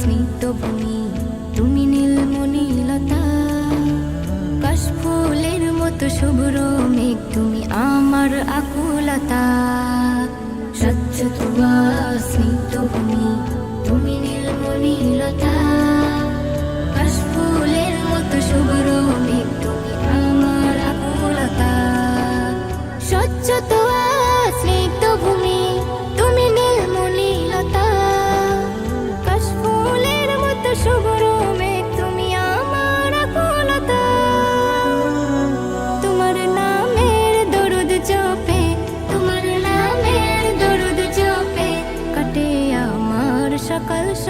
স্মিত ভূমি তুমি নীলমণিলতা কাশফুলের মতো শুভ্র মেঘ, তুমি আমার আকুলতা। স্বচ্ছ তোমা স্মিত ভূমি তুমি নীলমণিলতা কাশফুলের মতো শুভ্র মেঘ, তুমি আমার আকুলতা। স্বচ্ছ তোয়া স্নিগ্ধ ভূমি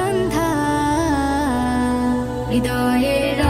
সন্ধ্যা। হৃদয়ের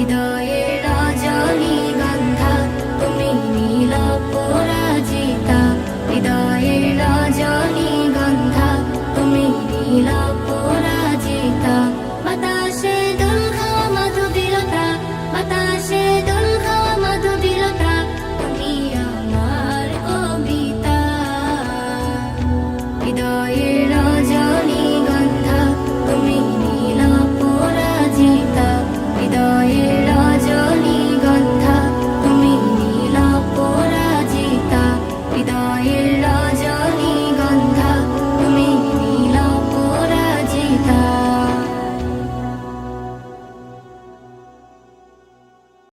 இதோ